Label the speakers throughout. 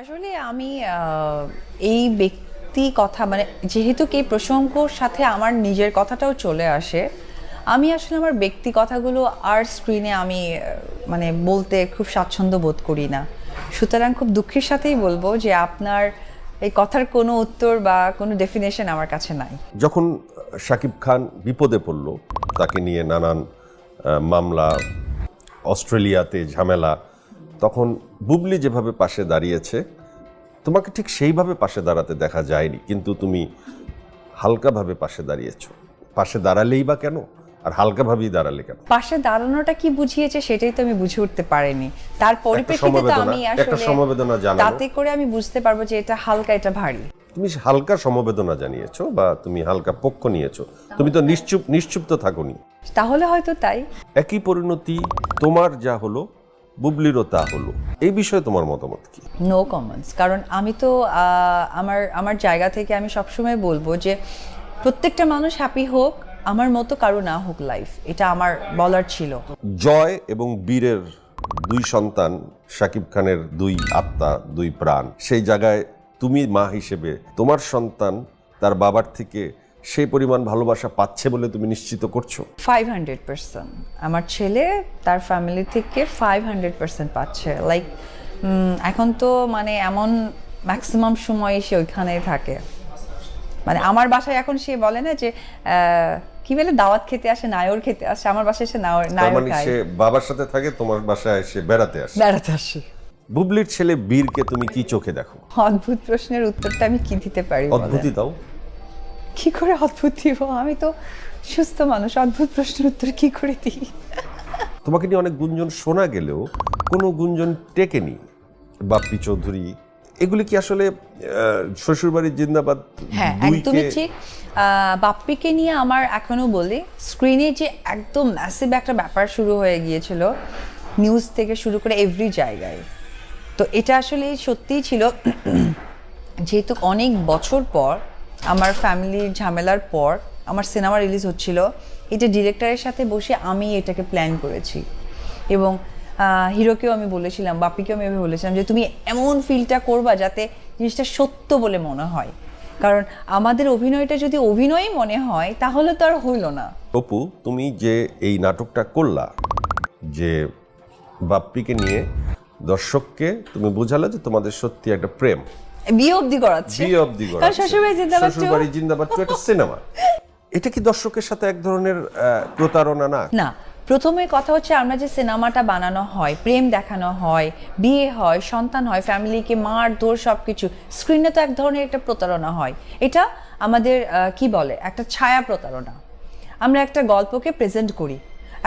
Speaker 1: আসলে আমি এই ব্যক্তি কথা মানে যেহেতু কি প্রসঙ্গর সাথে আমার নিজের কথাটাও চলে আসে, আমি আসলে আমার ব্যক্তি কথাগুলো আর স্ক্রিনে আমি মানে বলতে খুব স্বাচ্ছন্দ্য বোধ করি না। সুতরাং খুব দুঃখের সাথেই বলব যে আপনার এই কথার কোনো উত্তর বা কোনো ডেফিনেশন আমার কাছে নাই।
Speaker 2: যখন শাকিব খান বিপদে পড়ল, তাকে নিয়ে নানান মামলা, অস্ট্রেলিয়াতে ঝামেলা তখন বুবলি যেভাবে পাশে দাঁড়িয়েছে তোমাকে ঠিক সেইভাবে পাশে দাঁড়াতে দেখা যায়নি কিন্তু তুমি হালকাভাবে পাশে দাঁড়িয়েছো। পাশে দাঁড়ালেই বা কেন? আর হালকাভাবেই দাঁড়ালে কেন?
Speaker 1: পাশে দাঁড়ানোটা কি বুঝিয়েছে সেটাই তো আমি বুঝে উঠতে পারিনি। তার পরিপ্রেক্ষিতে তো আমি
Speaker 2: একটা সমবেদনা জানানো।
Speaker 1: তাতে করে আমি বুঝতে পারব যে এটা হালকা এটা ভারী।
Speaker 2: তুমি হালকা সমবেদনা জানিয়েছো বা তুমি হালকা পক্ষ নিয়েছো। তুমি তো নিশ্চুপ নিশ্চুপ তো থাকোনি।
Speaker 1: তাহলে হয়তো তাই।
Speaker 2: একই পরিণতি তোমার যা হলো বুবলিরও তা হলো। এই বিষয়ে তোমার মতামত কি?
Speaker 1: নো কমেন্টস কারণ আমি তো আমার আমার জায়গা থেকে আমি সবসময় বলব যে প্রত্যেকটা মানুষ হ্যাপি হোক আমার মতো কারও না হোক লাইফ এটা আমার বলার ছিল।
Speaker 2: জয় এবং বীরের দুই সন্তান শাকিব খানের দুই আত্মা দুই প্রাণ সেই জায়গায় তুমি মা হিসেবে তোমার সন্তান তার বাবার থেকে সেই পরিমাণ ভালোবাসা পাচ্ছে বলে তুমি নিশ্চিত করছ?
Speaker 1: ফাইভ হান্ড্রেড পার্সেন্ট আমার ছেলে তার ফ্যামিলি থেকে ফাইভ হান্ড্রেড পার্সেন্ট পাচ্ছে। লাইক এখন তো মানে এমন ম্যাক্সিমাম সময় সে ওইখানেই থাকে। মানে আমার বাসায় এখন সে বলে না যে কি বলে? দাওয়াত খেতে আসে নায়র খেতে আসে। আমার বাসায় এসে নায়র নায়র
Speaker 2: মানে
Speaker 1: খায়।
Speaker 2: সে বাবার সাথে থাকে তোমার বাসায় এসে বেড়াতে আসে।
Speaker 1: বেড়াতে আসে।
Speaker 2: বুবলির ছেলে বীরকে তুমি কি চোখে দেখো?
Speaker 1: অদ্ভুত প্রশ্নের উত্তরটা আমি কি দিতে পারি?
Speaker 2: অদ্ভুতই দাও।
Speaker 1: কি করে অদ্ভুত দিব? আমি তো সুস্থ মানুষ অদ্ভুত প্রশ্নের উত্তর কি করে দিই?
Speaker 2: তোমাকে নিয়ে অনেক গুঞ্জন শোনা গেলেও কোনো গুঞ্জন টেকেনি। বাপ্পি চৌধুরী এগুলি কি আসলে শ্বশুরবাড়ির জিন্দাবাদ
Speaker 1: হ্যাঁ একদমই ঠিক। আহ, বাপ্পিকে নিয়ে আমার এখনও বলি স্ক্রিনে যে একদম ম্যাসিভ একটা ব্যাপার শুরু হয়ে গিয়েছিল নিউজ থেকে শুরু করে এভরি জায়গায়। তো এটা আসলে সত্যিই ছিল যেহেতু অনেক বছর পর আমার ফ্যামিলির ঝামেলার পর আমার সিনেমা রিলিজ হচ্ছিল, এটা ডিরেক্টরের সাথে বসে আমি এটাকে প্ল্যান করেছি। এবং হিরোকেও আমি বলেছিলাম, বাপিকেও আমি বলেছিলাম যে, তুমি এমন ফিলটা করবা যাতে জিনিসটা সত্য বলে মনে হয়। কারণ আমাদের অভিনয়টা যদি অভিনয়ই মনে হয়, তাহলে তো আর হইল না।
Speaker 2: অপু, তুমি যে এই নাটকটা করলা, যে বাপ্পিকে নিয়ে দর্শককে তুমি বোঝালে যে তোমাদের সত্যি একটা প্রেম।
Speaker 1: বিয়ে অবধি করাচ্ছে।
Speaker 2: বিয়ে অব্দি করা
Speaker 1: কারণ শ্বশুরবাড়ি জিন্দাবাদ
Speaker 2: শ্বশুরবাড়ি জিন্দাবাদ টু একটা সিনেমা। এটা কি দর্শকের সাথে এক ধরনের প্রতারণা না?
Speaker 1: না। প্রথমে কথা হচ্ছে আমরা যে সিনেমাটা বানানো হয় প্রেম দেখানো হয় বিয়ে হয় সন্তান হয় ফ্যামিলিকে মার দোর সব কিছু স্ক্রিনে তো এক ধরনের একটা প্রতারণা হয়। এটা আমাদের কি বলে? একটা ছায়া প্রতারণা। আমরা একটা গল্পকে প্রেজেন্ট করি।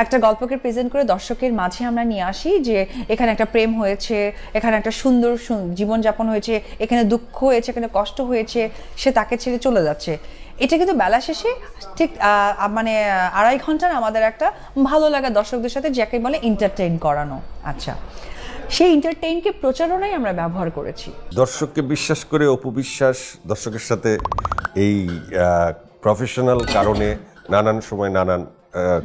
Speaker 1: একটা গল্পকে প্রেজেন্ট করে দর্শকের মাঝে আমরা নিয়ে আসি যে এখানে একটা প্রেম হয়েছে, এখানে একটা সুন্দর জীবনযাপন হয়েছে, এখানে দুঃখ হয়েছে, এখানে কষ্ট হয়েছে, সে তাকে ছেড়ে চলে যাচ্ছে। এটা কিন্তু বেলা শেষে ঠিক মানে আড়াই ঘণ্টার আমাদের একটা ভালো লাগা দর্শকদের সাথে যাকে বলে এন্টারটেইন করানো। আচ্ছা সেই এন্টারটেইনকে প্রচারণাই আমরা ব্যবহার করেছি।
Speaker 2: দর্শককে বিশ্বাস করে অপু বিশ্বাস দর্শকের সাথে এই প্রফেশনাল কারণে নানান সময় নানান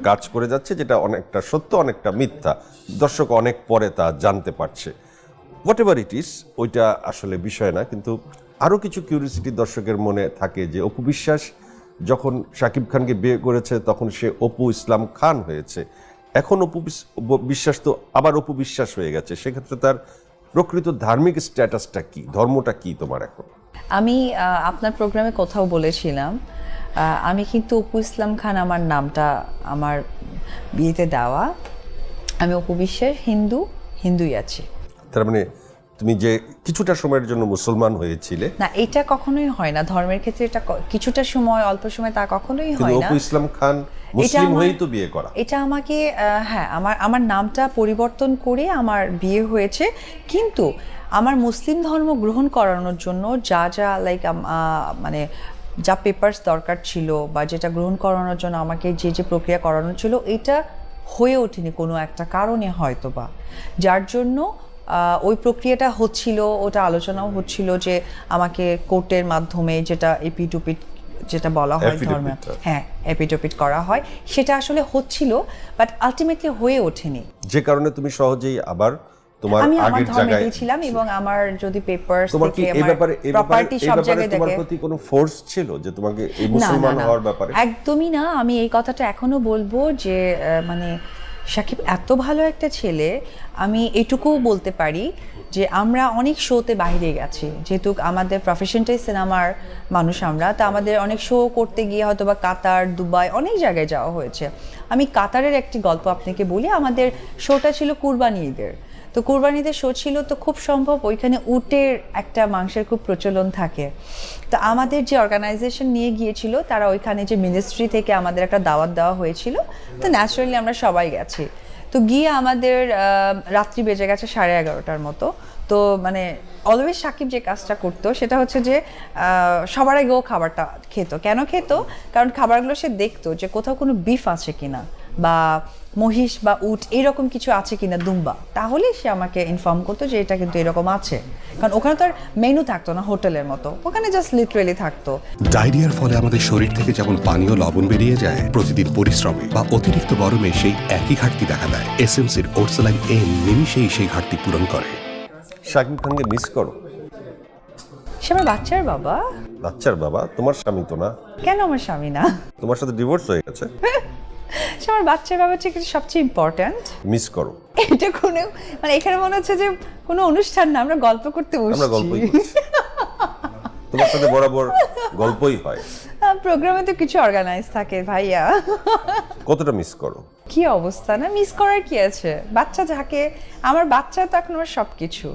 Speaker 2: কাজ করে যাচ্ছে, যেটা অনেকটা সত্য, অনেকটা মিথ্যা। দর্শক অনেক পরে তা জানতে পারছে। হোয়াট এভার ইট ইস ওইটা আসলে বিষয় না, কিন্তু আরও কিছু কিউরিসিটি দর্শকের মনে থাকে যে অপু বিশ্বাস যখন শাকিব খানকে বিয়ে করেছে, তখন সে অপু ইসলাম খান হয়েছে। এখন অপু বিস- বিশ্বাস তো আবার অপু বিশ্বাস হয়ে গেছে। সেক্ষেত্রে তার প্রকৃত ধার্মিক স্ট্যাটাসটা কি? ধর্মটা কি তোমার এখন?
Speaker 1: আমি আপনার প্রোগ্রামে কোথাও বলেছিলাম। আমি কিন্তু অপু ইসলাম খান আমার নামটা আমার বিয়েতে দেওয়া। আমি অপু বিশ্বের হিন্দু, হিন্দুই আছি।
Speaker 2: তার মানে তুমি যে কিছুটা সময়ের জন্য মুসলমান হয়েছিলে
Speaker 1: না এটা কখনোই হয় না। ধর্মের ক্ষেত্রে এটা কিছুটা সময় অল্প সময় তা কখনোই হয় না।
Speaker 2: ইসলাম খান মুসলিম হয়েই তো বিয়ে করা।
Speaker 1: এটা আমাকে হ্যাঁ আমার আমার নামটা পরিবর্তন করে আমার বিয়ে হয়েছে। কিন্তু আমার মুসলিম ধর্ম গ্রহণ করানোর জন্য যা যা লাইক মানে যা পেপারস দরকার ছিল বা যেটা গ্রহণ করানোর জন্য আমাকে যে যে প্রক্রিয়া করানো ছিল এটা হয়ে ওঠেনি কোনো একটা কারণে হয়তো বা যার জন্য ওই প্রক্রিয়াটা হচ্ছিল ওটা আলোচনাও হচ্ছিল যে আমাকে কোর্টের মাধ্যমে যেটা এপিটুপিট যেটা বলা হয় ধর্মে হ্যাঁ এপিটোপিট করা হয় সেটা আসলে হচ্ছিল বাট আলটিমেটলি হয়ে ওঠেনি।
Speaker 2: যে কারণে তুমি সহজেই আবার তোমার
Speaker 1: আমি আমার ধর্মে
Speaker 2: জায়গায়
Speaker 1: দিয়েছিলাম এবং আমার যদি পেপারস
Speaker 2: তোমার কি এই ব্যাপারে এই ব্যাপারে
Speaker 1: প্রপার্টি
Speaker 2: এই
Speaker 1: সব
Speaker 2: ব্যাপারে
Speaker 1: জায়গায়
Speaker 2: তোমার প্রতি কোনো ফোর্স ছিল যে তোমাকে এই মুসলমান। হওয়ার ব্যাপারে?
Speaker 1: একদমই না। আমি এই কথাটা এখনও বলব যে মানে সাকিব, এত ভালো একটা ছেলে, আমি এটুকুও বলতে পারি যে আমরা অনেক শোতে বাইরে গেছি। যেহেতু আমাদের প্রফেশনটাই সিনেমার মানুষ আমরা, তা আমাদের অনেক শো করতে গিয়ে হয়তো বা কাতার, দুবাই অনেক জায়গায় যাওয়া হয়েছে। আমি কাতারের একটি গল্প আপনাকে বলি, আমাদের শোটা ছিল কুরবানি ঈদের। তো কুরবানিতে শো ছিল তো খুব সম্ভব, ওইখানে উটের একটা মাংসের খুব প্রচলন থাকে। তো আমাদের যে অর্গানাইজেশন নিয়ে গিয়েছিল, তারা ওইখানে যে মিনিস্ট্রি থেকে আমাদের একটা দাওয়াত দেওয়া হয়েছিল, তো ন্যাচারালি আমরা সবাই গেছি। তো গিয়ে আমাদের রাত্রি বেজে গেছে সাড়ে এগারোটার মতো। তো মানে অলওয়েজ সাকিব যে কাজটা করতো, সেটা হচ্ছে যে সবার আগেও খাবারটা খেত। কেন খেত? কারণ খাবারগুলো সে দেখতো যে কোথাও কোনো বিফ আছে কিনা। বা মহিষ বা উট এরকম কিছু আছে কিনা দুম্বা তাহলে সে আমাকে ইনফর্ম করতো যে এটা কিন্তু এরকম আছে। কারণ ওখানে তো আর মেনু থাকতো না হোটেলের মতো। ওখানে জাস্ট লিটারেলি থাকতো।
Speaker 3: ডায়রিয়ার ফলে আমাদের শরীর থেকে যেমন পানীয় লবণ বেরিয়ে যায় প্রতিদিন পরিশ্রমে বা অতিরিক্ত গরমে সেই একই ঘাটতি দেখা দেয়। এসএমসির ওরসালাইন এন নিমিশেই সেই ঘাটতি পূরণ করে।
Speaker 2: শাকিব খানকে মিস করো।
Speaker 1: সে আমার বাচ্চার বাবা?
Speaker 2: বাচ্চার বাবা? তোমার স্বামী তো না।
Speaker 1: কেন আমার স্বামী না?
Speaker 2: তোমার সাথে ডিভোর্স হয়ে গেছে।
Speaker 1: সে আমার বাচ্চার বাবা হচ্ছে কিন্তু সবচেয়ে ইম্পর্ট্যান্ট
Speaker 2: মিস করো।
Speaker 1: এটা কোনো মানে এখানে মনে হচ্ছে যে কোনো অনুষ্ঠান না আমরা গল্প করতে
Speaker 2: আমরা গল্পই
Speaker 1: বসছি
Speaker 2: করছি। তোমার সাথে বরাবর গল্পই হয়।
Speaker 1: প্রোগ্রামে তো কিছু অর্গানাইজ থাকে ভাইয়া।
Speaker 2: কতটা মিস করো?
Speaker 1: কি অবস্থা না? মিস করার কি আছে? বাচ্চা থাকে আমার বাচ্চা তো এখন আমার সব কিছু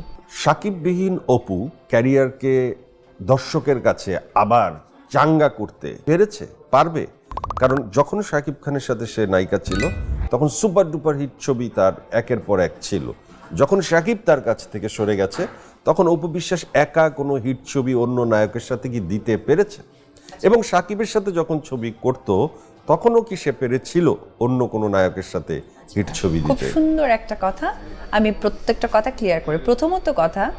Speaker 2: সাকিববিহীন অপু ক্যারিয়ারকে দর্শকের কাছে আবার চাঙ্গা করতে পেরেছে? পারবে? কারণ যখন শাকিব খানের সাথে সে নায়িকা ছিল তখন সুপার ডুপার হিট ছবি তার একের পর এক ছিল। যখন শাকিব তার কাছ থেকে সরে গেছে তখন অপু বিশ্বাস একা কোনো হিট ছবি অন্য নায়কের সাথে কি দিতে পেরেছে? এবং সাকিবের সাথে যখন ছবি করত তখনও কি সে পেরেছিল অন্য কোনো নায়কের সাথে হিট ছবি
Speaker 1: খুব
Speaker 2: দিতে?
Speaker 1: সুন্দর একটা কথা। আমি প্রত্যেকটা কথা ক্লিয়ার করি। প্রথমত কথা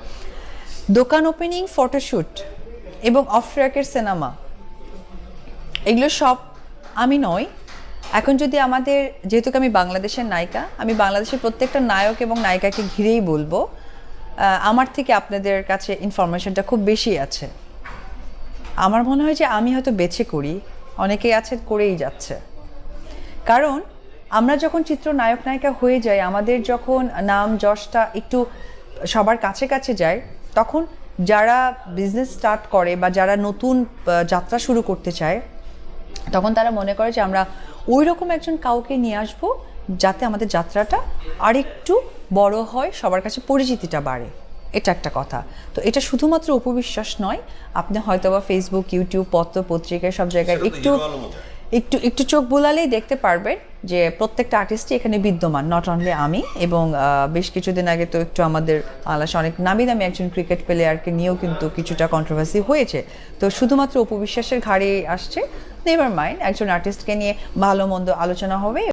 Speaker 1: দোকান ওপেনিং ফটোশ্যুট এবং অফ ট্র্যাকের সিনেমা এগুলো সব আমি নই। এখন যদি আমাদের যেহেতু আমি বাংলাদেশের নায়িকা, আমি বাংলাদেশের প্রত্যেকটা নায়ক এবং নায়িকাকে ঘিরেই বলব আমার থেকে আপনাদের কাছে ইনফরমেশনটা খুব বেশি আছে। আমার মনে হয় যে আমি হয়তো বেছে করি অনেকেই আছে করেই যাচ্ছে। কারণ আমরা যখন চিত্র নায়ক নায়িকা হয়ে যাই, আমাদের যখন নাম যশটা একটু সবার কাছে কাছে যায়, তখন যারা বিজনেস স্টার্ট করে বা যারা নতুন যাত্রা শুরু করতে চায় তখন তারা মনে করে যে আমরা ওই রকম একজন কাউকে নিয়ে আসব যাতে আমাদের যাত্রাটা আরেকটু বড় হয় সবার কাছে পরিচিতিটা বাড়ে। এটা একটা কথা। তো এটা শুধুমাত্র উপবিশ্বাস নয় আপনি হয়তো বা ফেসবুক ইউটিউব পত্র পত্রিকায় সব জায়গায় একটু একটু একটু চোখ বোলালেই দেখতে পারবেন যে প্রত্যেকটা আর্টিস্টই এখানে বিদ্যমান নট অনলি আমি এবং বেশ কিছুদিন আগে তো একটু আমাদের আলাস অনেক নামি দামি একজন ক্রিকেট প্লেয়ারকে নিয়েও কিন্তু কিছুটা কন্ট্রোভার্সি হয়েছে। তো শুধুমাত্র উপবিশ্বাসের ঘাড়ে আসছে নেভার মাইন্ড একজন আর্টিস্টকে নিয়ে ভালো মন্দ আলোচনা হবে।